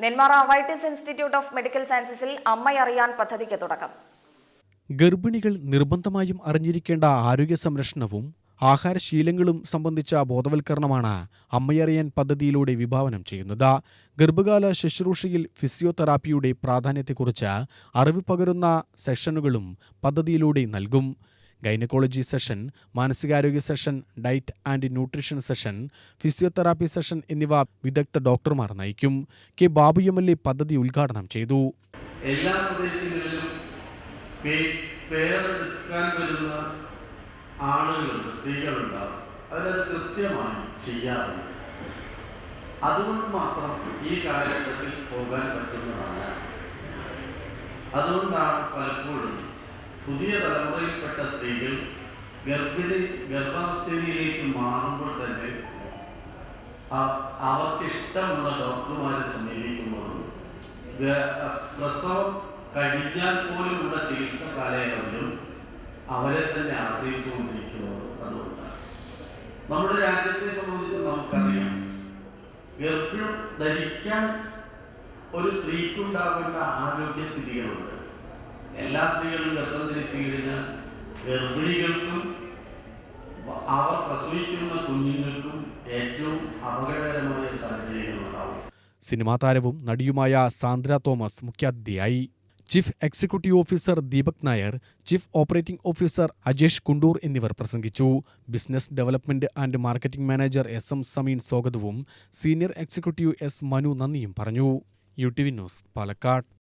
Nenmara Avitis institute of medical സയൻസസിൽ അമ്മയറിയാൻ പദ്ധതിക്ക് തുടക്കം. ഗർഭിണികൾ നിർബന്ധമായും അറിഞ്ഞിരിക്കേണ്ട ആരോഗ്യ സംരക്ഷണവും ആഹാരശീലങ്ങളും സംബന്ധിച്ച ബോധവൽക്കരണമാണ് അമ്മയറിയാൻ പദ്ധതിയിലൂടെ വിഭാവനം ചെയ്യുന്നത്. ഗർഭകാല ശുശ്രൂഷയിൽ ഫിസിയോതെറാപ്പിയുടെ പ്രാധാന്യത്തെക്കുറിച്ച് അറിവ് പകരുന്ന സെഷനുകളും പദ്ധതിയിലൂടെ നൽകും. ഗൈനക്കോളജി സെഷൻ മാനസികാരോഗ്യ session diet and nutrition session physiotherapy session എന്നിവ വിദഗ്ധ ഡോക്ടർമാർ നയിക്കും. K Babu M L A പദ്ധതി ഉദ്ഘാടനം ചെയ്തു. എല്ലാ പ്രദേശങ്ങളിലും പേരെടുക്കാൻ വരുന്ന ആളുകളുണ്ട് സ്ത്രീകളുണ്ടാവും. അതിലത് കൃത്യമായി ചെയ്യാറുണ്ട്. അതുകൊണ്ട് മാത്രം ഈ കാലഘട്ടത്തിൽ പോകാൻ പറ്റുന്നതാണ് അതുകൊണ്ടാണ് പലപ്പോഴും പുതിയ തലമുറയിൽപ്പെട്ട സ്ത്രീകൾ ഗർഭിണി ഗർഭാവസ്ഥയിലേക്ക് മാറുമ്പോൾ തന്നെ അവർക്കിഷ്ടമുള്ള ഡോക്ടർമാരെ സമീപിക്കുമ്പോഴും പ്രസവം കഴിഞ്ഞാൽ പോലുമുള്ള ചികിത്സ കാലയളവിലും അവരെ തന്നെ ആശ്രയിച്ചുകൊണ്ടിരിക്കുന്നത് അതുകൊണ്ടാണ്. നമ്മുടെ രാജ്യത്തെ സംബന്ധിച്ച് നമുക്കറിയാം ഗർഭം ധരിക്കാൻ ഒരു സ്ത്രീക്കുണ്ടാവേണ്ട ആരോഗ്യസ്ഥിതികളുണ്ട്. എല്ലാ സ്ത്രീകളും ഗർഭം ധരിച്ചു കഴിഞ്ഞാൽ ഗർഭിണികൾക്കും അവർ പ്രസവിക്കുന്ന കുഞ്ഞുങ്ങൾക്കും ഏറ്റവും അപകടകരമായ സാഹചര്യങ്ങളുണ്ടാവും സിനിമാ താരവും നടിയുമായ സാന്ദ്ര തോമസ് മുഖ്യാതിഥിയായി. Chief executive officer Deepak Nair chief operating officer Ajesh Kundoor എന്നിവർ പ്രസംഗിച്ചു. Business development and marketing manager S M Sameen സ്വാഗതവും സീനിയർ എക്സിക്യൂട്ടീവ് എസ് മനു നന്ദിയും പറഞ്ഞു. U T V news Palakkad.